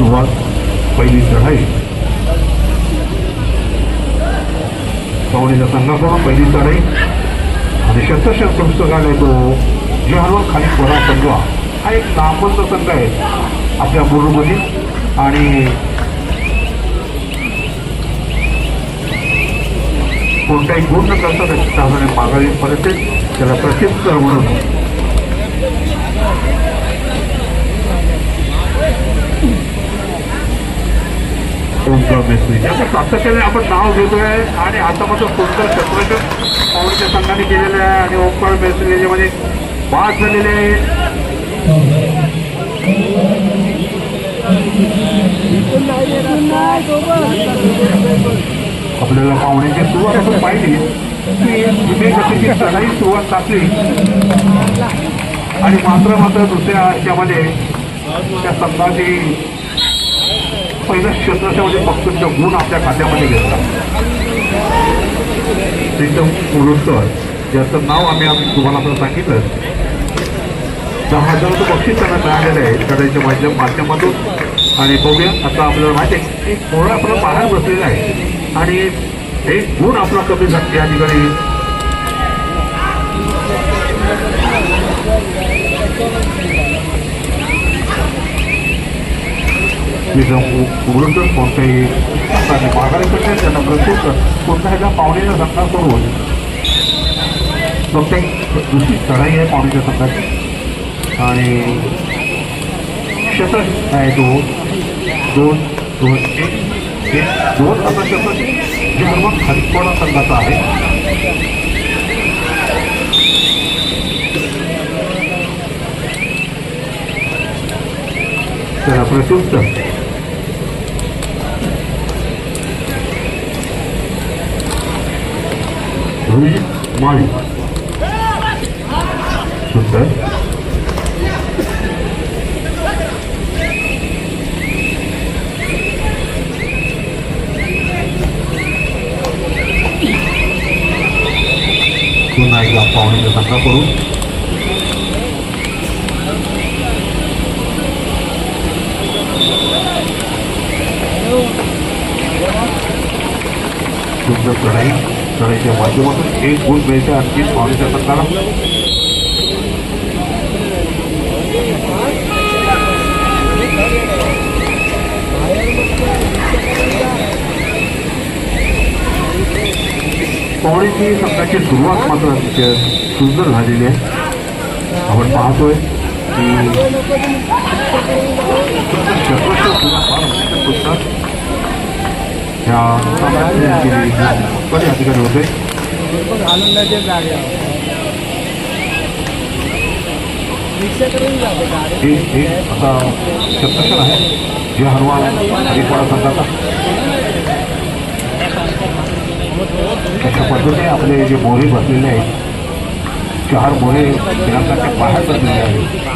सुरुवात पहिली चढाई कवडीच्या संघाकडून पहिली चढाई आणि शतशत पुस्तकालय तो. जे जेहरवर खाली बरा संघ. हा एक नामवंत संघ आहे. आपल्या मुरुमध्ये आणि कोणताही गुण न करता त्याची साधारण माघारीपर्यंत त्याला प्रसिद्ध म्हणून ओमकार मेस्त्री याचं सातत्याने आपण नाव घेतोय आणि आता मात्र सुंदर क्षेत्राच्या संघाने केलेलं आहे आणि ओमकार मेस्त्री याच्यामध्ये पास झालेले आहेत आपल्याला पाहुण्याची सुरुवात आपण पाहिली. की तुम्ही कशी चढाई सुरुवात टाकली आणि मात्र मात्र दुसऱ्या ह्याच्यामध्ये त्या संघाची पहिल्या क्षेत्राच्यामध्ये बक्षीसचा गुण आपल्या खात्यामध्ये घेतला प्रीतम कुरुडकर ज्याचं नाव आम्ही आम्ही तुम्हाला असं सांगितलं दहा हजाराचं बक्षीस त्यांना मिळालेलं आहे चढाईच्या माध्यम माध्यमातून आणि बघूया आता आपल्याला माहिती आहे की थोडा आपला बाहेर बसलेला आहे आणि एक गुण आपला कमी झाला या ठिकाणी हो, उघडून कोणत्याही माघारी कसे त्यांना प्रस्तुत कोणत्याही पाहुण्याच्या सुरू फक्त प्रत्येक दुसरी चढाई आहे पाहुण्याच्या संघाची आणि शतक आहे तो. दोन दोन एक एक दोन असा शतक जे सर्व खालीपणा संघाचा आहे. त्याला प्रत्युत्तर रुई माळी सुंदर पुन्हा एकदा पाहुण्याच्या संघाकडून सुंदर चढाई चढाईच्या माध्यमातून एक गुण मिळते आणखी पाहुण्याच्या संघाला पाहुण्याची संघाची सुरुवात मात्र अतिशय सुंदर झालेली आहे आपण पाहतोय की शतवर्ष जुना फार अतिशय सुंदर ह्या संघाची केलेली पण या ठिकाणी होते जागे जाते गाडी. एक असा आहे. जे हरवाल हरिपाडा संघाचा अशा पद्धतीने आपले जे मोरे बसलेले आहेत चार मोरे दिनांकाच्या बाहेर बसलेले आहेत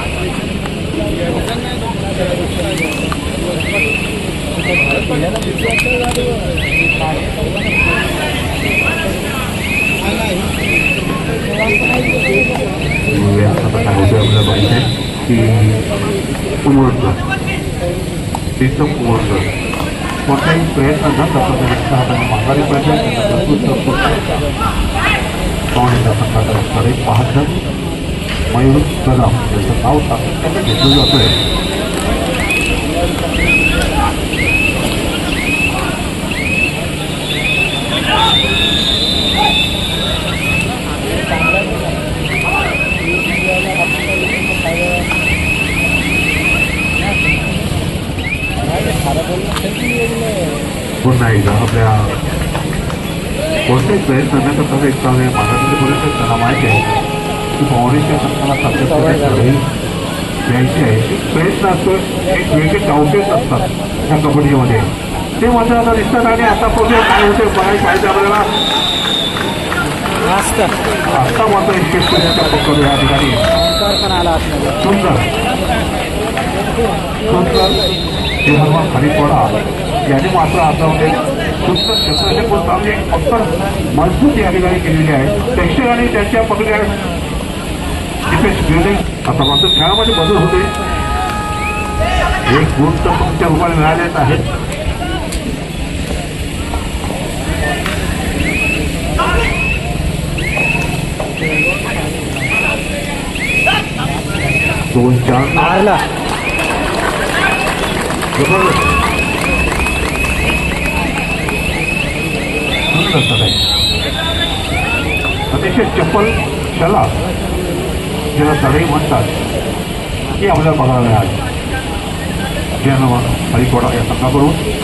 म्हणजे आता काय होतं आपल्याला माहीत आहे की उमरकर एकदम उमरकर कोणताही प्रयत्न न करता त्यांनी एका हाताने माघारी पाहिजे त्यांना प्रस्तुत करतो पाहुण्याच्या संघाचा पाहत मयूर कदम याचं नाव सातत्याने घेतलं जातं पुन्हा एकदा आपल्या कोणत्याही प्रयत्न न करता एक चांगले महाराष्ट्राचे पर्यंत त्यांना माहिती आहे. की पाहुण्याच्या संघाला सातत्याने द्यायची आहे. प्रयत्न असतो एक वेगळे डावटेच असतात ह्या कबड्डीमध्ये ते मात्र आता दिसतात आणि आता बघूया काय होते बघायला पाहिजे आपल्याला? आता मात्र यशस्वीचा पकड या ठिकाणी. सुंदर. सुंदर. जेव्हा खाली पडा याने मात्र आता म्हणजे सुंदर क्षेत्राचे एक पक्कड मजबूत या ठिकाणी केलेली आहे. प्रेक्षकांनी त्यांच्या पकडल्या डिफेन्स बिल्डिंग आता मात्र खेळामध्ये बदल होते. एक गुण तर तुमच्या रूपाने मिळालेच आहे दोन चार. जबरदस्त सुंदर सगळे अतिशय चप्पल शला ज्याला चढाई म्हणतात ती आपल्याला बघायला मिळाली. ज्यानं हरिकोडा या संघाकडून.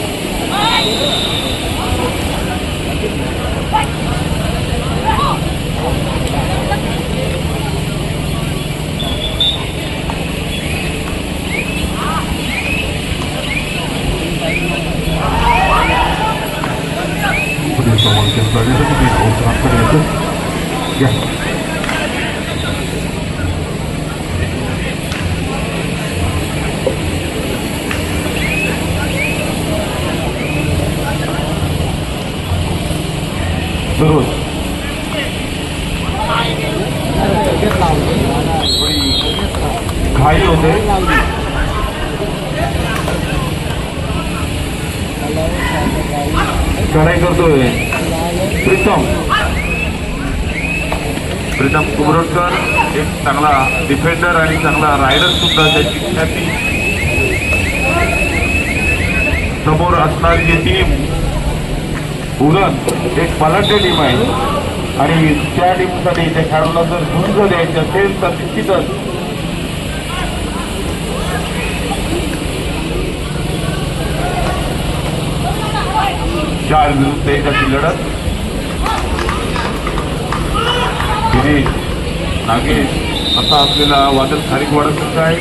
पुढील समालोचन करण्यासाठी मी उत्तराकडे येतो या दररोज लगेच लावलं थोडी घाई होते लावली चढाई करतोय प्रीतम प्रीतम कुबरोडकर एक चांगला डिफेंडर आणि चांगला रायडर सुद्धा त्याची ख्याती समोर असणारी जी टीम उरण एक बलाढ्य टीम आहे. आणि त्या टीमसाठी त्या खेळाडूला जर झुंज द्यायची असेल तर निश्चितच चार विरुद्ध एकाची लढत. गिरीश नागेश असा आपल्याला वादळ खारीक वाढत आहे?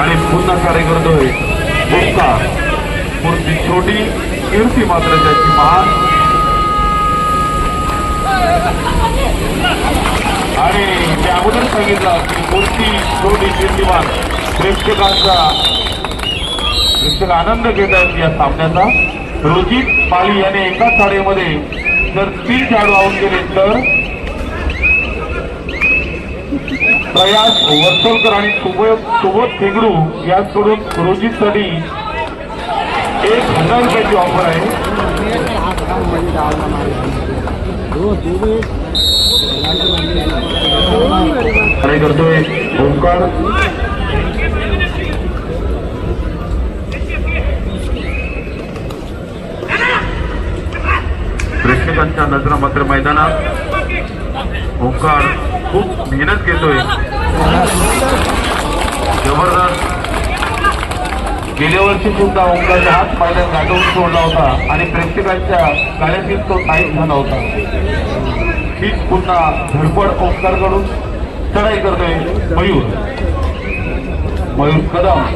आणि पुन्हा कार्य करतोय ओंकार मूर्ती छोटी कीर्ती मात्र त्याची महान. आणि मी अगोदर सांगितलं की मूर्ती छोटी कीर्तिमान प्रेक्षकांचा प्रेक्षक आनंद घेत आहेत या सामन्याचा. रोजित पाली याने एकाच साडीमध्ये जर तीन खेळाडू आऊट गेले तर? प्रयास वर्सोलकर आणि सुबोध सुबोध फेगडू याचकडून रोजितसाठी एक हजार रुपयाची ऑफर आहे. काय करतोय ओंकार. प्रेक्षकांच्या नजरा मात्र मैदानात. ओंकार खूप मेहनत घेतोय. जबरदस्त. गेल्या वर्षी सुद्धा ओंकारचा हात मैदान गाठवून सोडला होता आणि प्रेक्षकांच्या गाड्यातील तो टाईट झाला होता. हीच पुन्हा धडपड ओंकारकडून चढाई करतोय मयूर. मयूर कदम दहा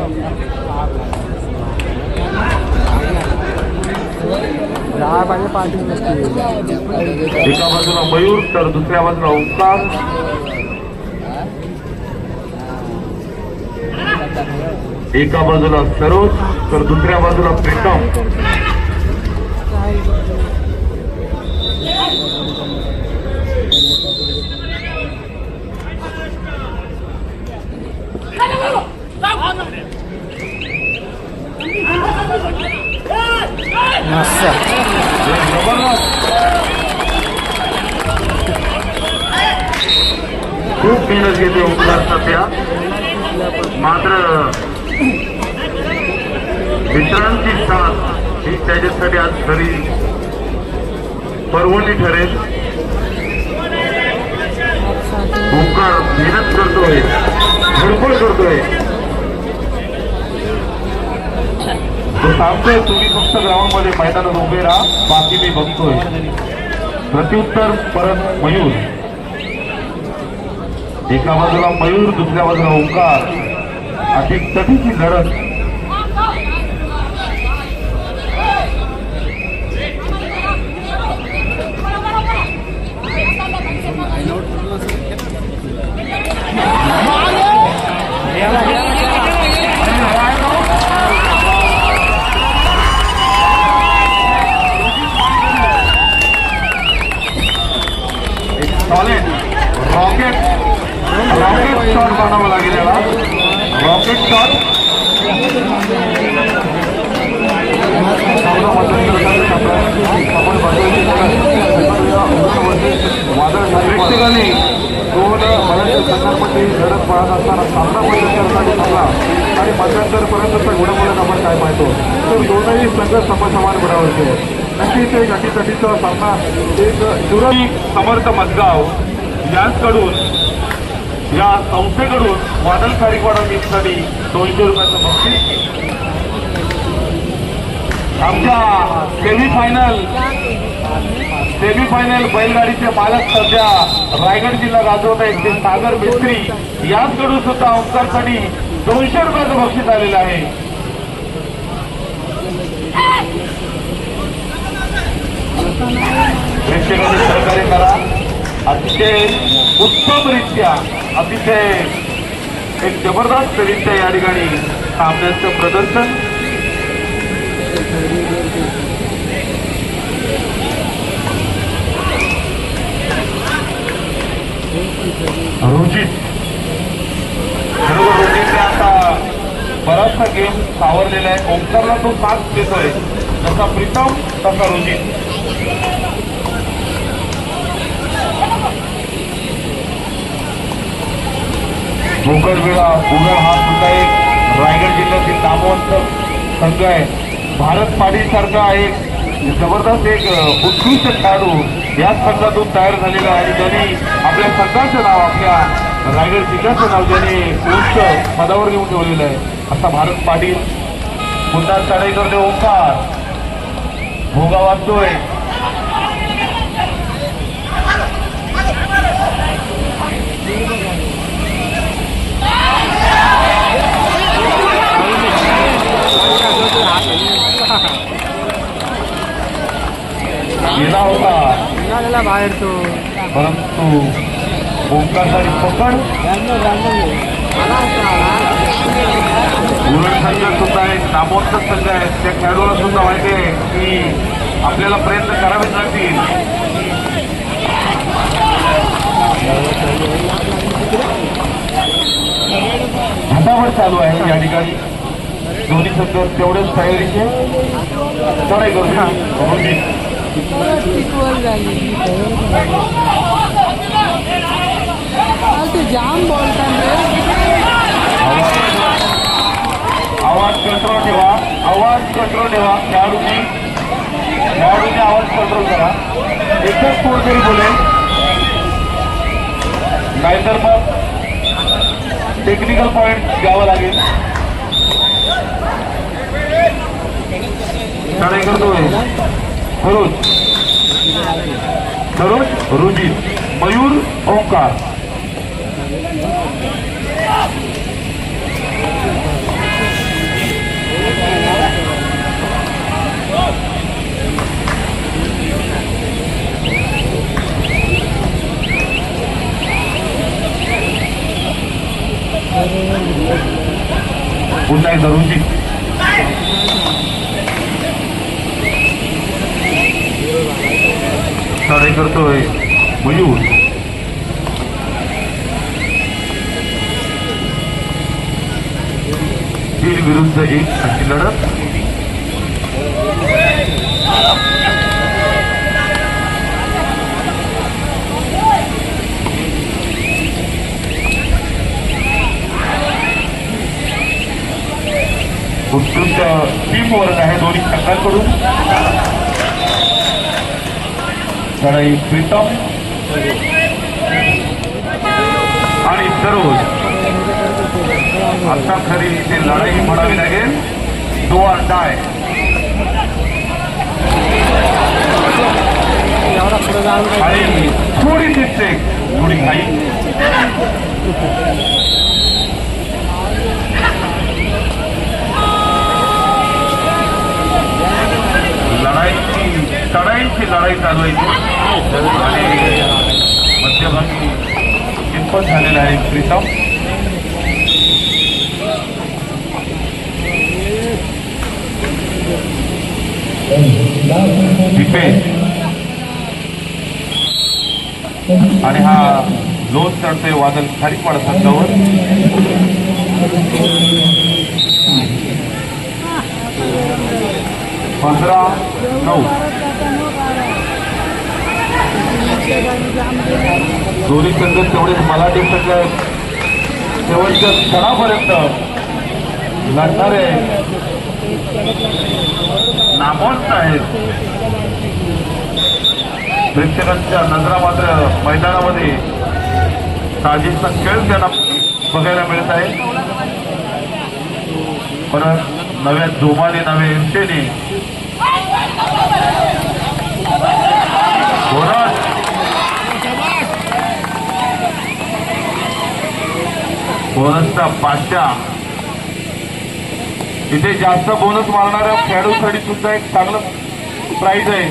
पाहिजे पाठी नसते एका बाजूला मयूर तर दुसऱ्या बाजूला ओंकार. एका बाजूला सरोज तर दुसऱ्या बाजूला प्रीतम मस्त खूप मेहनत घेते ओमकार सध्या मात्र मित्रांची साथ ही त्याच्यासाठी आज खरी परवणी ठरेल. ओंकार मेहनत करतोय धडपड करतोय तो सांगतोय तुम्ही फक्त ग्राउंडमध्ये मैदानात उभे राहा. बाकी मी बघतोय. प्रत्युत्तर परत मयूर. एका बाजूला मयूर दुसऱ्या बाजूला ओंकार. अशी कधीची लढत Yeah, yeah rocket rocket shot बनावं लागेल याला. रॉकेट शॉट प्रेक्षकांनी दोन मराठी संघांमध्ये लढत पळत असताना सामना मध्यंतरसाठी थांबला आणि पंच्याहत्तरपर्यंतचा गुणमूलक आपण काय पाहतो? तर दोनही संघ समसमान गुणावरचे आहेत. नक्कीच एक अटीतटीचा सामना एक दुरही समर्थ मजगाव. यांकडून या संस्थेकडून वादल खारीकवाडा मिक्ससाठी दोनशे रुपयाचं बक्षीस आमच्या सेमीफायनल सेमीफायनल बैलगाडीचे मालक सध्या रायगड जिल्हा गाजवत आहेत ते सागर मिस्त्री याचकडून सुद्धा ओंकारसाठी दोनशे रुपयाचं बक्षीस आलेलं आहे. प्रेक्षकांनी सहकार्य करा. अतिशय उत्तमरित्या अतिशय एक जबरदस्त रित्या या ठिकाणी सामन्याचं प्रदर्शन. रोजित बरोबर रोजितने आता बराचसा गेम सावरलेला आहे. ओंकारला तो साथ देतोय. जसा प्रीतम तसा रोजित भोकरवेळा उगळ हा सुद्धा एक रायगड जिल्ह्यातील नामवंत संघ आहे. भारत पाडीसारखा एक जबरदस्त एक उत्कृष्ट खेळाडू या संघातून तयार झालेला आहे. आणि त्यांनी आपल्या संघाचं नाव आपल्या रायगड जिल्ह्याचं नाव ज्याने उच्च पदावर घेऊन ठेवलेलं आहे. असा भारत पाटील पुन्हा चढाईकर ओंकार. भोगा वाजतोय गेला होता. निघालेला बाहेर तो. परंतु ओंकारसाठी पकड. आला होता. आला उरण संघ सुद्धा एक नामवंत संघ आहे. त्या खेळाडूला सुद्धा माहिती आहे की आपल्याला प्रयत्न करावेच लागतील हातावर चालू आहे या ठिकाणी संघ तेवढेच तयारीचे चढाई करू ते जाम आवाज कंट्रोल ठेवा. आवाज कंट्रोल ठेवा. खेळाडूंनी. खेळाडूंनी आवाज कंट्रोल करा. एकच कोण तरी बोलेल नाहीतर मग टेक्निकल पॉइंट द्यावं लागेल. चढाई करतोय सरोज सरोज रुजित मयूर ओंकार. पुन्हा एकदा रुजित चढाई आहे मयूर तीन विरुद्ध एक अशी लढत. उत्कृष्ट टीम वर्ग आहे दोन्ही संघांकडून चढाई प्रीतम आणि सरोज आता खरी इथे लढाई म्हणावी लागेल दो आर डाय एवढा पुढे जाऊन काय आणि थोडी दिसते थोडी घाई चढाईची लढाई चालू आहे. आणि मध्यभागी कितपत झालेला आहे प्रीतम? दीपेश. आणि हा लोन चढतोय वादळ खारीपाडा संघावर पंधरा नऊ. दोन्ही संघ तेवढेच मराठी संघ शेवटच्या क्षणापर्यंत लढणारे नामवंत आहेत. प्रेक्षकांच्या नजरा मात्र मैदानामध्ये ताजीचा खेळ त्यांना बघायला मिळत आहे. परत नव्या जोमाने नव्या हिमशेने बोनस बोनसचा बादशाह इथे जास्त बोनस मारणाऱ्या खेळाडूसाठी सुद्धा एक चांगलं प्राईज आहे.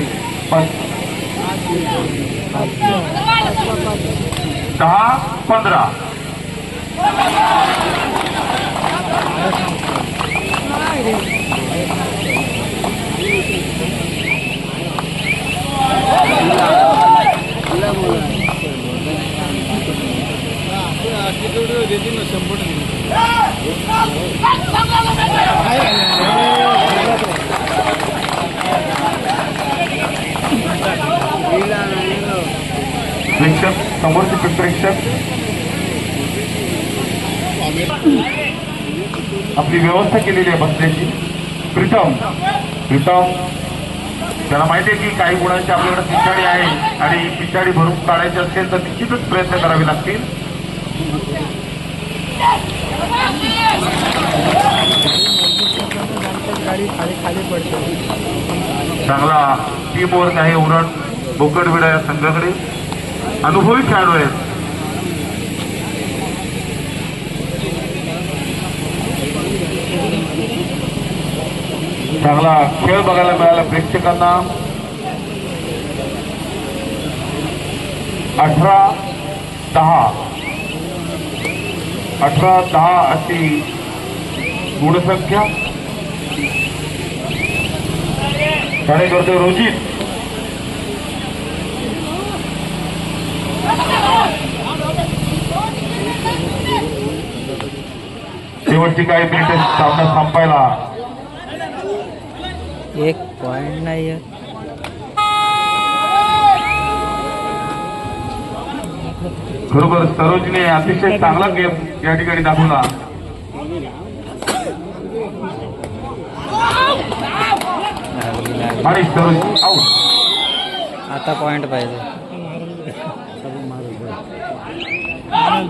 दहा पंधरा. प्रेक्षक समोरचे प्रेक्षक. आपली व्यवस्था केलेली आहे बसण्याची प्रीतम प्रीतम त्याला माहिती आहे की काही गुणांची आपल्याकडे पिछाडी आहे आणि पिछाडी भरून काढायची असेल तर निश्चितच प्रयत्न करावे लागतील. चांगला. टीम वर्क आहे उरण. बोकडविडा या संघाकडे. अनुभवी खेळाडू आहेत. चांगला. खेळ बघायला मिळाला प्रेक्षकांना. अठरा दहा. अठरा दहा अशी गुणसंख्या. ठाणे करतोय रोजित. शेवटची काही मिनिट सामना संपायला. एक पॉइंट नाही खरोखर सरोजने अतिशय चांगला गेम या ठिकाणी दाखवला आणि सरोज आऊट आता पॉइंट पाहिजे.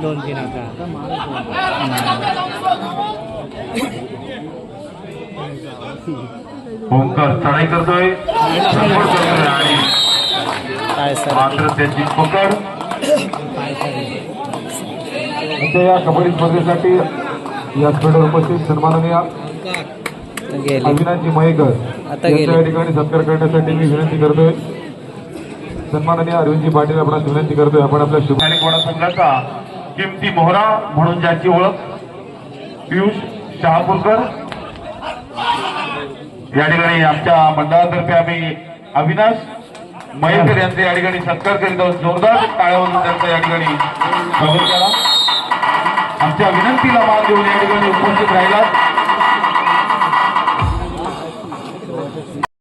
दोन तीन आता ओंकार चढाई करतोय आणि काय सर? मात्र त्याची पकड. आता या कबड्डी स्पर्धेसाठी या स्पर्धेवर उपस्थित सन्माननीय अविनाशजी मयेकर यांच्या. या ठिकाणी सत्कार करण्यासाठी मी विनंती करतोय. सन्माननीय अरविंदजी पाटील आपण विनंती करतोय. आपण आपल्या शुभानिक संघाचा किमती मोहरा म्हणून ज्याची ओळख पियुष शहापूरकर. या ठिकाणी आमच्या मंडळातर्फे आम्ही अविनाश मयेकर यांचे या ठिकाणी सत्कार करीत आहोत. जोरदार टाळ्यावरून त्यांचा या ठिकाणी स्वागत करा आमच्या विनंतीला मान देऊन या ठिकाणी उपस्थित राहिला